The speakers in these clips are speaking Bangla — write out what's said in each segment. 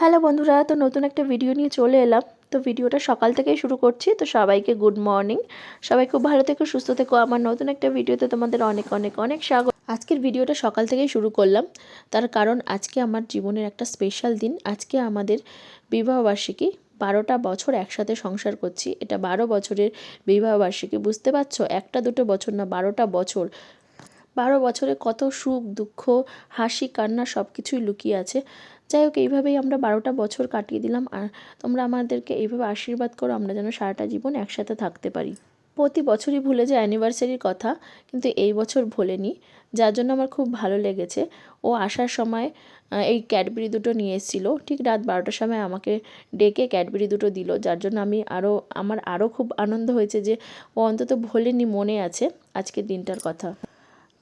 হ্যালো বন্ধুরা, তো নতুন একটা ভিডিও নিয়ে চলে এলাম। তো ভিডিওটা সকাল থেকেই শুরু করছি। তো সবাইকে গুড মর্নিং সবাই খুব ভালো থেকো, সুস্থ থেকো। আমার নতুন একটা ভিডিওতে তোমাদের অনেক অনেক অনেক স্বাগত। আজকের ভিডিওটা সকাল থেকেই শুরু করলাম। তার কারণ আজকে আমার জীবনের একটা স্পেশাল দিন। আজকে আমাদের বিবাহবার্ষিকী বারোটা বছর একসাথে সংসার করছি। এটা বারো বছরের বিবাহবার্ষিকী, বুঝতে পারছ? একটা, দুটো বছর না, বারোটা বছর। বারো বছরে কত সুখ, দুঃখ, হাসি, কান্না সব কিছুই লুকিয়ে আছে। যাই হোক, এইভাবেই আমরা বারোটা বছর কাটিয়ে দিলাম। আর তোমরা আমাদেরকে এইভাবে আশীর্বাদ করো, আমরা যেন সারাটা জীবন একসাথে থাকতে পারি। প্রতি বছরই ভুলে যায় অ্যানিভার্সারির কথা, কিন্তু এই বছর ভোলেনি। যার জন্য আমার খুব ভালো লেগেছে। ও আসার সময় এই ক্যাডবেরি দুটো নিয়ে এসেছিল। ঠিক রাত বারোটার সময় আমাকে ডেকে ক্যাডবেরি দুটো দিল, যার জন্য আমি আরও আমার আরও খুব আনন্দ হয়েছে যে ও অন্তত ভোলেনি মনে আছে আজকের দিনটার কথা।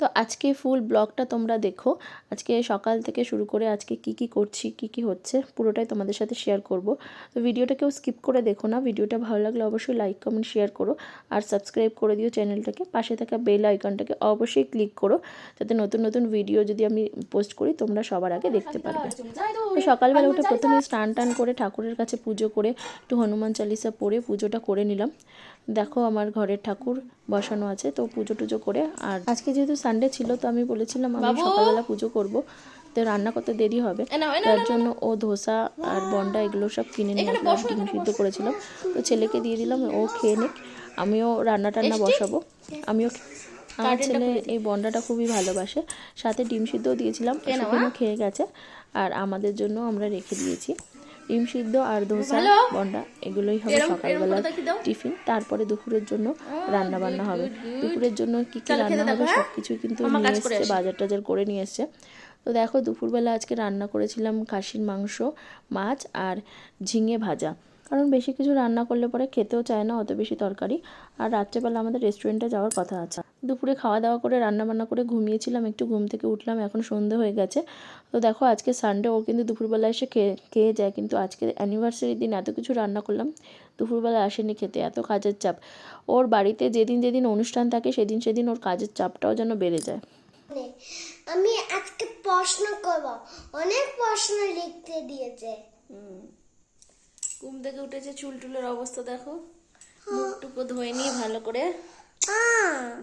তো আজকে ফুল ব্লগটা তোমরা দেখো। আজকে সকাল থেকে শুরু করে আজকে কি কি করছি, কি কি হচ্ছে, পুরোটাই তোমাদের সাথে শেয়ার করব। তো ভিডিওটা কেউ স্কিপ করে দেখো না, ভিডিওটা ভালো লাগলে অবশ্যই লাইক কমেন্ট শেয়ার করো। আর সাবস্ক্রাইব করে দিও চ্যানেলটাকে পাশে থাকা বেল আইকনটাকে অবশ্যই ক্লিক করো। যাতে নতুন নতুন ভিডিও যদি আমি পোস্ট করি, তোমরা সবার আগে দেখতে পারবে। তো সকালবেলা উঠে প্রথমে স্নান টান করে ঠাকুরের কাছে পুজো করে, একটু হনুমান চালিসা পড়ে পুজোটা করে নিলাম। দেখো আমার ঘরের ঠাকুর বসানো আছে তো পুজো টুজো করে। আর আজকে যেহেতু সানডে ছিল তো আমি বলেছিলাম আমি সকালবেলা পুজো করব। তো রান্না করতে দেরি হবে। তার জন্য ও ধোসা আর বন্ডা এগুলো সব কিনে নিয়ে ডিম সিদ্ধ করেছিলাম। তো ছেলেকে দিয়ে দিলাম ও খেয়ে নিক। আমিও রান্না টান্না বসাবো। আমিও আমার ছেলে এই বন্ডাটা খুবই ভালোবাসে। সাথে ডিম সিদ্ধও দিয়েছিলাম খেয়ে গেছে। আর আমাদের জন্য আমরা রেখে দিয়েছি। ডিম সিদ্ধ আর ধোসা বন্ডা এগুলোই হবে সকালবেলা টিফিন। তারপরে দুপুরের জন্য রান্না বান্না হবে। দুপুরের জন্য কি কি রান্না হবে সব কিছু কিন্তু নিয়ে এসছে বাজার টাজার করে নিয়ে এসছে। তো দেখো দুপুরবেলা আজকে রান্না করেছিলাম খাসির মাংস মাছ আর ঝিঙে ভাজা। কারণ বেশি কিছু রান্না করলে পরে খেতেও চায় না অত বেশি তরকারি। আর রাত্রেবেলা আমাদের রেস্টুরেন্টে যাওয়ার কথা আছে। দুপুরে খাওয়া দাওয়া করে রান্না বান্না করে ঘুমিয়েছিলাম একটু ঘুম থেকে উঠলাম এখন সন্ধে হয়ে গেছে। তো দেখো আজকে সানডে ও কিন্তু দুপুরবেলা এসে খেয়ে খেয়ে যায় কিন্তু আজকে অ্যানিভার্সারির দিন এত কিছু রান্না করলাম দুপুরবেলা আসেনি খেতে এত কাজের চাপ। ওর বাড়িতে যেদিন যেদিন অনুষ্ঠান থাকে সেদিন সেদিন ওর কাজের চাপটাও যেন বেড়ে যায়। আমি আজকে প্রশ্ন করব। অনেক প্রশ্ন লিখতে দিয়েছে। ঘুম থেকে উঠেছে চুল টুলের অবস্থা দেখো। মুখটুকু ধুয়ে নিয়ে ভালো করে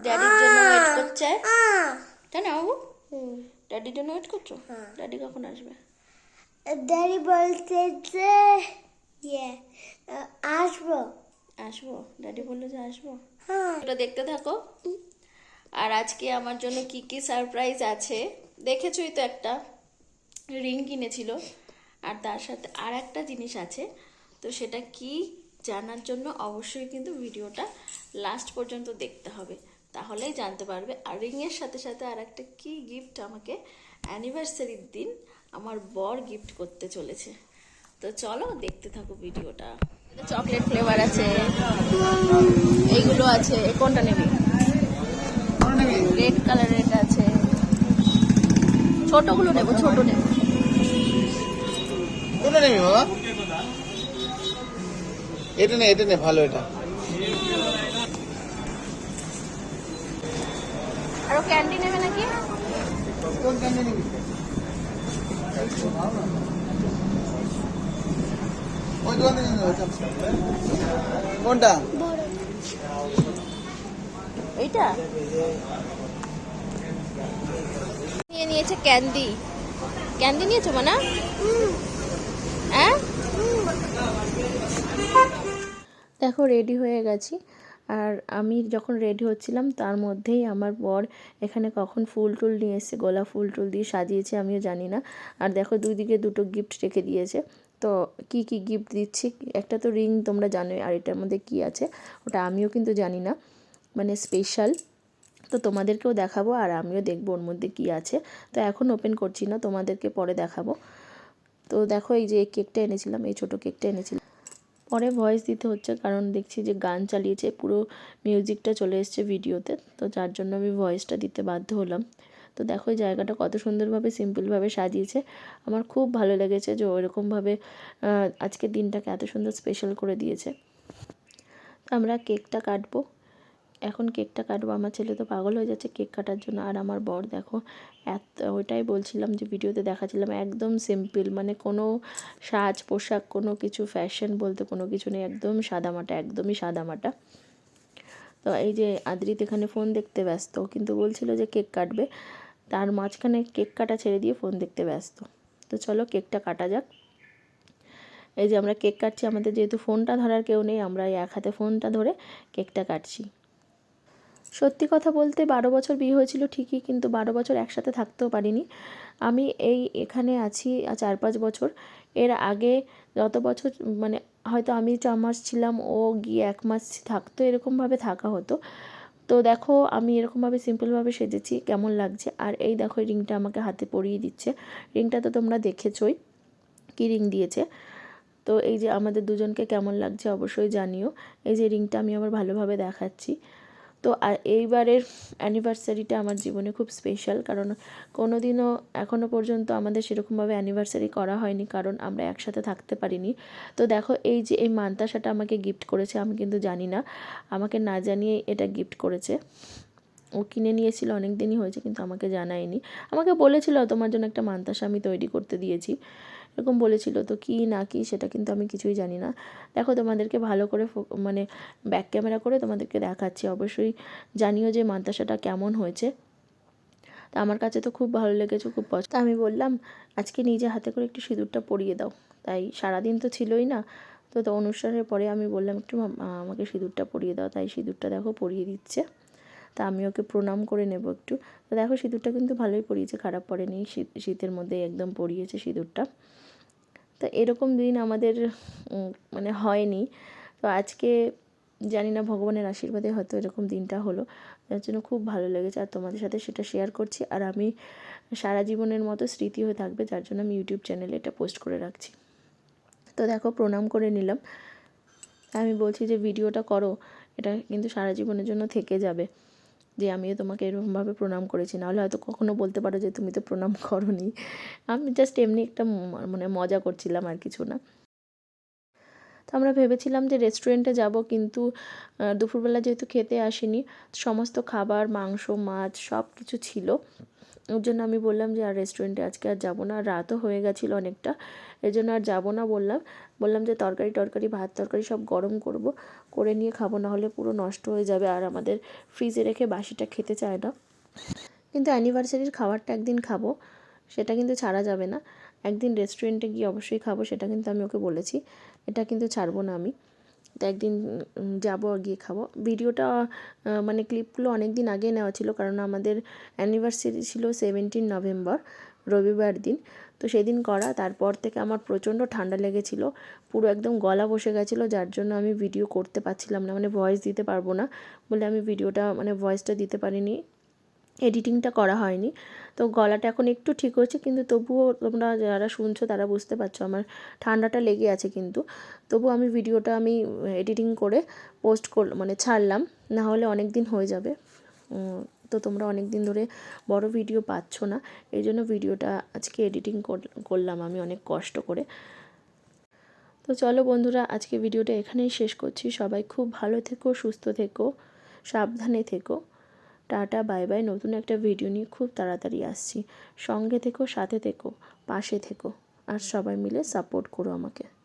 ড্যাডির জন্য ওয়েট করছে। তাই না বাবু? ড্যাডির জন্য ওয়েট করছ? ড্যাডি কখন আসবে? ড্যাডি বলছে যে ইয়ে আসব। আসব? ড্যাডি বলল যে আসব। হ্যাঁ। ওটা দেখতে থাকো। আর আজকে আমার জন্য কি কি সারপ্রাইজ আছে দেখেছই তো একটা। রিং কিনেছিল। আর তার সাথে আর একটা জিনিস আছে। তো সেটা কি জানার জন্য অবশ্যই কিন্তু ভিডিওটা লাস্ট পর্যন্ত দেখতে হবে। তাহলেই জানতে পারবে। আর রিংয়ের সাথে সাথে আর একটা কী গিফট আমাকে অ্যানিভার্সারির দিন আমার বর গিফট করতে চলেছে। তো চলো দেখতে থাকো ভিডিওটা। চকলেট ফ্লেভার আছে। এইগুলো আছে। কোনটা নেবে? রেড কালারের এটা আছে। ছোটগুলো নেব ছোট নেব। কোনটা নেবি বাবা? এটা নে এটা নে ভালো এটা। আরও ক্যান্ডি নেবে নাকি? কোন ক্যান্ডি নিবি? ওই দোকান কোনটা? এইটা? নিয়ে নিয়েছে ক্যান্ডি ক্যান্ডি নিয়েছো মানা? হ্যাঁ? দেখো রেডি হয়ে গেছি। আর আমি যখন রেডি হচ্ছিলাম, তার মধ্যেই আমার বর এখানে কখন ফুল টুল নিয়ে এসছে, গোলাপ ফুল টুল দিয়ে সাজিয়েছে, আমিও জানি না। আর দেখো দুই দিকে দুটো গিফট রেখে দিয়েছে। তো কি কি গিফট দিচ্ছি? একটা তো রিং তোমরা জানোই, আর এটার মধ্যে কি আছে? ওটা আমিও কিন্তু জানি না। মানে স্পেশাল তো তোমাদেরকেও দেখাবো, আর আমিও দেখব ওর মধ্যে কী আছে। তো এখন ওপেন করছি না, তোমাদেরকে পরে দেখাবো। তো দেখো এই যে কেকটা এনেছিলাম, এই ছোটো কেকটা এনেছিলাম। পরে ভয়েস দিতে হচ্ছে, কারণ দেখছি যে গান চালিয়েছে, পুরো মিউজিকটা চলে এসছে ভিডিওতে তো যার জন্য আমি ভয়েসটা দিতে বাধ্য হলাম। তো দেখো জায়গাটা কত সুন্দরভাবে সিম্পলভাবে সাজিয়েছে। আমার খুব ভালো লেগেছে যে ওইরকমভাবে আজকে দিনটাকে এত সুন্দর স্পেশাল করে দিয়েছে। তো আমরা কেকটা কাটবো। এখন কেকটা কাটবো। আমার ছেলে তো পাগল হয়ে যাচ্ছে কেক কাটার জন্য। আর আমার বর দেখো, এত, ওইটাই বলছিলাম যে ভিডিওতে দেখাচ্ছিলাম, একদম সিম্পল মানে কোনো সাজ পোশাক, কোনো কিছু ফ্যাশন বলতে কোনো কিছু নেই, একদম সাদামাটা একদমই সাদামাটা তো এই যে আদ্রিত এখানে ফোন দেখতে ব্যস্ত, কিন্তু বলছিল যে কেক কাটবে। তার মাঝখানে কেক কাটা ছেড়ে দিয়ে ফোন দেখতে ব্যস্ত। তো চলো কেকটা কাটা যাক। এই যে আমরা কেক কাটছি, আমাদের যেহেতু ফোনটা ধরার কেউ নেই, আমরা এক হাতে ফোনটা ধরে কেকটা কাটছি। সত্যি কথা বলতে বারো বছর বিয়ে হয়েছিল ঠিকই, কিন্তু বারো বছর একসাথে থাকতেও পারিনি। আমি এই এখানে আছি চার পাঁচ বছর। এর আগে যত বছর মানে হয়তো আমি ছ মাস ছিলাম, ও গিয়ে এক মাস থাকতো, এরকমভাবে থাকা হতো। তো দেখো, আমি এরকমভাবে সিম্পলভাবে সেজেছি, কেমন লাগছে? আর এই দেখো রিংটা আমাকে হাতে পরিয়ে দিচ্ছে। রিংটা তো তোমরা দেখেছই, কী রিং দিয়েছে। তো এই যে আমাদের দুজনকে কেমন লাগছে অবশ্যই জানিও। এই যে রিংটা আমি আবার ভালোভাবে দেখাচ্ছি। তো এইবারের অ্যানিভার্সারিটা আমার জীবনে খুব স্পেশাল কারণ কোনো দিনও এখনও পর্যন্ত আমাদের সেরকমভাবে অ্যানিভার্সারি করা হয়নি কারণ আমরা একসাথে থাকতে পারিনি। তো দেখো, এই যে, এই মান্তাসাটা আমাকে গিফট করেছে, আমি কিন্তু জানি না। আমাকে না জানিয়ে এটা গিফট করেছে। ও কিনে নিয়েছিল অনেক দিনই হয়েছে, কিন্তু আমাকে জানায়নি। আমাকে বলেছিল, তোমার জন্য একটা মান্তাসা আমি তৈরি করতে দিয়েছি। এরকম বলেছিল, তো কী না কী সেটা কিন্তু আমি কিছুই জানি না। দেখো তোমাদেরকে ভালো করে মানে ব্যাক ক্যামেরা করে তোমাদেরকে দেখাচ্ছি। অবশ্যই জানিও যে মাদ্রাসাটা কেমন হয়েছে। তা আমার কাছে তো খুব ভালো লেগেছে, খুব পছন্দ আমি বললাম, আজকে নিজে হাতে করে একটু সিঁদুরটা পরিয়ে দাও। তাই সারাদিন তো ছিলই না। তো তো অনুষ্ঠানের পরে আমি বললাম, একটু আমাকে সিঁদুরটা পরিয়ে দাও। তাই সিঁদুরটা দেখো পরিয়ে দিচ্ছে। তা আমি ওকে প্রণাম করে নেব একটু। তো দেখো সিঁদুরটা কিন্তু ভালোই পরিয়েছে, খারাপ পড়েনি। শীত, শীতের মধ্যে একদম পরিয়েছে সিঁদুরটা। তো এরকম দিন আমাদের মানে হয়নি। তো আজকে জানি না, ভগবানের আশীর্বাদে হয়তো এরকম দিনটা হলো। যার জন্য খুব ভালো লেগেছে আর তোমাদের সাথে সেটা শেয়ার করছি। আর আমি সারা জীবনের মতো স্মৃতি হয়ে থাকবে, যার জন্য আমি ইউটিউব চ্যানেলে এটা পোস্ট করে রাখছি। তো দেখো, প্রণাম করে নিলাম। আমি বলছি যে, ভিডিওটা করো। এটা কিন্তু সারা জীবনের জন্য থেকে যাবে। যে আমিও তোমাকে এরকমভাবে প্রণাম করেছি। নাহলে হয়তো কখনও বলতে পারো যে তুমি তো প্রণাম করো আমি জাস্ট এমনি একটা মানে মজা করছিলাম আর কিছু না। তো আমরা ভেবেছিলাম যে রেস্টুরেন্টে যাব কিন্তু দুপুরবেলা যেহেতু খেতে আসিনি, সমস্ত খাবার, মাংস, মাছ সব কিছু ছিল। ওর জন্য আমি বললাম যে আর রেস্টুরেন্টে আজকে আর যাব না, রাতও হয়ে গেছিল অনেকটা এই জন্য আর যাব না বললাম। বললাম যে তরকারি টরকারি ভাত, তরকারি সব গরম করব, করে নিয়ে খাব না হলে পুরো নষ্ট হয়ে যাবে আর আমাদের ফ্রিজে রেখে বাসিটা খেতে চায় না। কিন্তু অ্যানিভার্সারির খাবারটা একদিন খাব, সেটা কিন্তু ছাড়া যাবে না। একদিন রেস্টুরেন্টে গিয়ে অবশ্যই খাব, সেটা কিন্তু আমি ওকে বলেছি। এটা কিন্তু ছাড়বো না আমি। তো একদিন যাব গিয়ে খাব। ভিডিওটা মানে ক্লিপগুলো অনেক দিন আগে নেওয়া ছিল, কারণ আমাদের অ্যানিভার্সারি ছিল সেভেন্টিন নভেম্বর রবিবার দিন। তো সেদিন করা, তারপর থেকে আমার প্রচণ্ড ঠান্ডা লেগেছিল। পুরো একদম গলা বসে গেছিল, যার জন্য আমি ভিডিও করতে পারছিলাম না মানে ভয়েস দিতে পারব না বলে আমি ভিডিওটা মানে ভয়েসটা দিতে পারিনি। এডিটিংটা করা হয়নি। তো গলাটা এখন একটু ঠিক হচ্ছে কিন্তু তবুও তোমরা যারা শুনছো তারা বুঝতে পারছ আমার ঠান্ডাটা লেগে আছে কিন্তু। তবু আমি ভিডিওটা আমি এডিটিং করে পোস্ট কর মানে ছাড়লাম না হলে অনেক দিন হয়ে যাবে। তো তোমরা অনেক দিন ধরে বড় ভিডিও পাচ্ছ না, এই জন্য ভিডিওটা আজকে এডিটিং করলাম আমি অনেক কষ্ট করে। তো চলো বন্ধুরা, আজকে ভিডিওটা এখানেই শেষ করছি। সবাই খুব ভালো থেকো, সুস্থ থেকো, সাবধানে থেকো। Tata, bye bye. নতুন একটা ভিডিও নিয়ে খুব তাড়াতাড়ি আসছি। সঙ্গে থেকো, সাথে থেকো, পাশে থেকো। আর সবাই মিলে সাপোর্ট করো আমাকে।